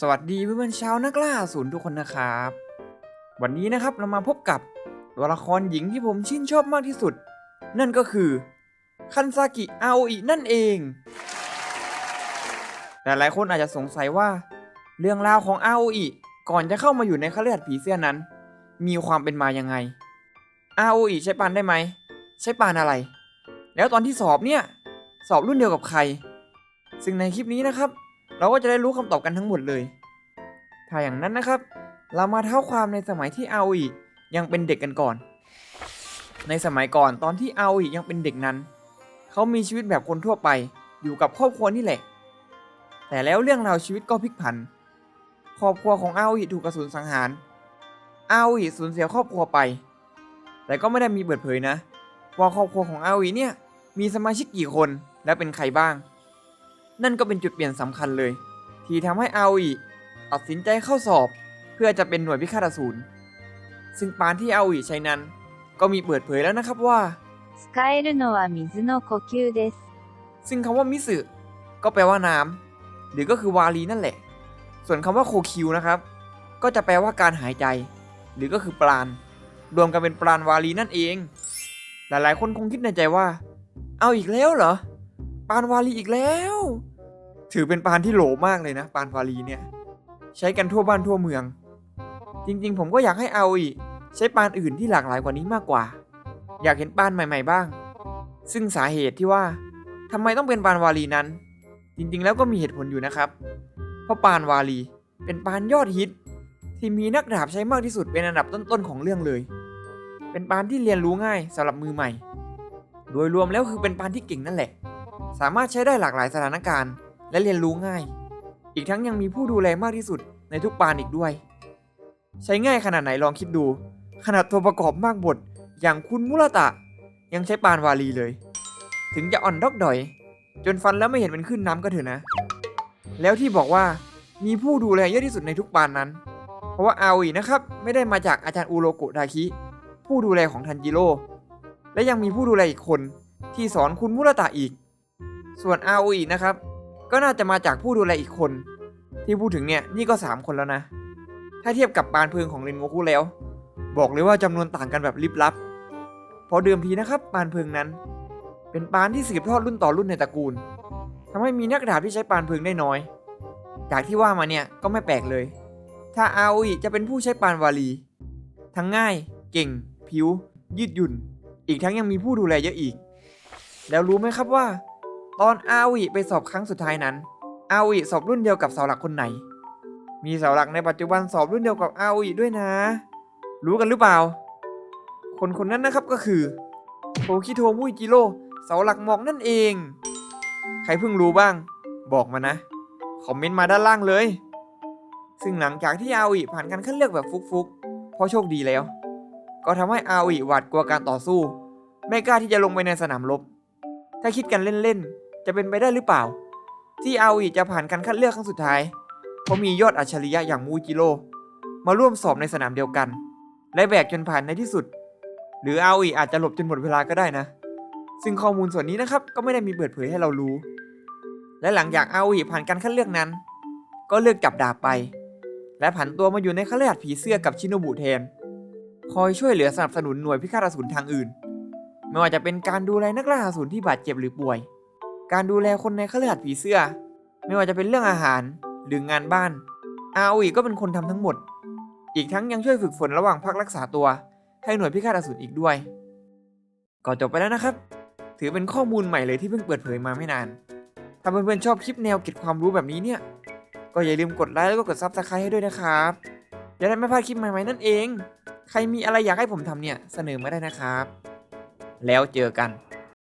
สวัสดีเพื่อนๆชาวนักล่าศูนย์ทุกคนนะครับ วันนี้นะครับเรามาพบกับตัวละครหญิงที่ผมชื่นชอบมากที่สุด นั่นก็คือคันซากิอาโออินั่นเองแต่หลายคนอาจจะสงสัยว่า เรื่องราวของอาโออิก่อนจะเข้ามาอยู่ในคฤหาสน์ผีเสื้อนั้น มีความเป็นมายังไงอาโออิใช้ปานได้ไหมใช้ปานอะไร แล้วตอนที่สอบเนี่ยสอบรุ่นเดียวกับใคร ซึ่งในคลิปนี้นะครับ เราก็จะได้รู้คำตอบกันทั้งหมดเลย ถ้าอย่างนั้นนะครับ เรามาเท้าความในสมัยที่อาอิยังเป็นเด็กกันก่อน ในสมัยก่อนตอนที่อาอิยังเป็นเด็กนั้น เขามีชีวิตแบบคนทั่วไป อยู่กับครอบครัวนี่แหละ แต่แล้วเรื่องราวชีวิตก็พลิกผัน ครอบครัวของอาอิถูกกระสุนสังหารอาอิสูญเสียครอบครัวไป แต่ก็ไม่ได้มีเปิดเผยนะ ว่าครอบครัวของอาโออิเนี่ยมีสมาชิกกี่คนและเป็นใครบ้าง นั่นก็เป็นจุดเปลี่ยนสำคัญเลย ที่ทำให้อาโออิตัดสินใจเข้าสอบ เพื่อจะเป็นหน่วยพิฆาตอสูรซึ่งปานที่อาโออิใช้นั้น ก็มีเปิดเผยแล้วนะครับว่า 使えるのは水の呼吸です。 ซึ่งคำว่ามิสึก็แปลว่าน้ำหรือก็คือวาลีนั่นแหละ ส่วนคำว่าโคคิวนะครับ ก็จะแปลว่าการหายใจ หรือก็คือปราณ รวมกันเป็นปราณวาลีนั่นเอง หลายๆ คนคงคิดในใจว่า เอาอีกแล้วเหรอ ปานวาลีอีกแล้ว ถือเป็นปานที่โหลมากเลยนะ ปานวาลีเนี่ย ใช้กันทั่วบ้านทั่วเมือง จริงๆ ผมก็อยากให้เอาอีกใช้ปานอื่นที่หลากหลายกว่านี้มากกว่า อยากเห็นปานใหม่ ๆ บ้าง ซึ่งสาเหตุที่ว่าทำไมต้องเป็นปานวาลีนั้น จริงๆ แล้วก็มีเหตุผลอยู่นะครับ เพราะปานวาลีเป็นปานยอดฮิต ที่มีนักดาบใช้มากที่สุดเป็นอันดับต้นๆของเรื่องเลย เป็นปานที่เรียนรู้ง่ายสำหรับมือใหม่ โดยรวมแล้วคือเป็นปานที่เก่งนั่นแหละ สามารถใช้ได้หลากหลายสถานการณ์ และเรียนรู้ง่าย อีกทั้งยังมีผู้ดูแลมากที่สุดในทุกปานอีกด้วย ใช้ง่ายขนาดไหนลองคิดดู ขนาดตัวประกอบมากบท อย่างคุณมุระตะ ยังใช้ปานวาลีเลย ถึงจะอ่อนดอกดอย จนฟันแล้วไม่เห็นเป็นขึ้นน้ำก็เถอะนะ แล้วที่บอกว่ามีผู้ดูแลเยอะที่สุดในทุกปานนั้น เพราะว่าอาอีนะครับไม่ได้มาจากอาจารย์อุโรโกดาคิ ผู้ดูแลของทันจิโร่และยังมีผู้ดูแลอีกคนที่สอนคุณมุระตะอีก ส่วนอาโอีนะครับ ก็น่าจะมาจากผู้ดูแลอีกคน ที่พูดถึงเนี่ยนี่ก็ 3 คนแล้วนะ ถ้าเทียบกับปานเพลิงของเรนโงคุแล้ว บอกเลยว่าจำนวนต่างกันแบบลิบลับ เพราะเดิมทีนะครับปานเพลิงนั้น เป็นปานที่สืบทอดรุ่นต่อรุ่นในตระกูลทำให้มีนักดาบที่ใช้ปานเพลิงได้น้อย จากที่ว่ามาเนี่ยก็ไม่แปลกเลย ถ้าอาโออิจะเป็นผู้ใช้ปานวาลี ทั้งง่าย เก่ง ผิว ยืดหยุ่น อีกทั้งยังมีผู้ดูแลเยอะอีก แล้วรู้ไหมครับว่า ตอนอาโออิไปสอบครั้งสุดท้ายนั้น อาโออิสอบรุ่นเดียวกับเสาหลักคนไหน มีเสาหลักในปัจจุบันสอบรุ่นเดียวกับอาโออิด้วยนะ รู้กันหรือเปล่า คนคนนั้นนะครับก็คือโทคิโทมุยจิโร่เสาหลักหมอกนั่นเอง ใครเพิ่งรู้บ้าง บอกมานะ คอมเมนต์มาด้านล่างเลย ซึ่งหลังจากที่อาอีผ่านการคัดเลือกแบบฟุกๆเพราะโชคดีแล้ว ก็ทำให้อาอีหวาดกลัวการต่อสู้ ไม่กล้าที่จะลงไปในสนามรบ ถ้าคิดกันเล่นๆ จะเป็นไปได้หรือเปล่า ที่อาอีจะผ่านการคัดเลือกครั้งสุดท้าย เพราะมียอดอัจฉริยะอย่างมูจิโร่มาร่วมสอบในสนามเดียวกัน และแบกจนผ่านในที่สุด หรืออาอีอาจจะหลบจนหมดเวลาก็ได้นะ ซึ่งข้อมูลส่วนนี้นะครับก็ไม่ได้มีเปิดเผยให้เรารู้ และหลังจากอาอีผ่านการคัดเลือกนั้น ก็เลือกจับดาบไป และผันตัวมาอยู่ในคฤหาสน์ผีเสื้อกับชิโนบุแทนคอยช่วยเหลือสนับสนุนหน่วยพิฆาตอสูรทางอื่น ไม่ว่าจะเป็นการดูแลนักล่าอสูรที่บาดเจ็บหรือป่วย การดูแลคนในคฤหาสน์ผีเสื้อ ไม่ว่าจะเป็นเรื่องอาหารหรืองานบ้านอาอีก็เป็นคนทำทั้งหมด อีกทั้งยังช่วยฝึกฝนระหว่างพักรักษาตัว ให้หน่วยพิฆาตอสูรอีกด้วย ก็จบไปแล้วนะครับ ถือเป็นข้อมูลใหม่เลยที่เพิ่งเปิดเผยมาไม่นาน ถ้าเพื่อนๆชอบคลิปแนวเก็บความรู้แบบนี้เนี่ย ก็อย่าลืมกดไลค์แล้วก็กดซับสไครต์ให้ด้วยนะครับจะได้ไม่พลาดคลิปใหม่ๆนั่นเอง ใครมีอะไรอยากให้ผมทำเนี่ยเสนอมาได้นะครับ แล้วเจอกัน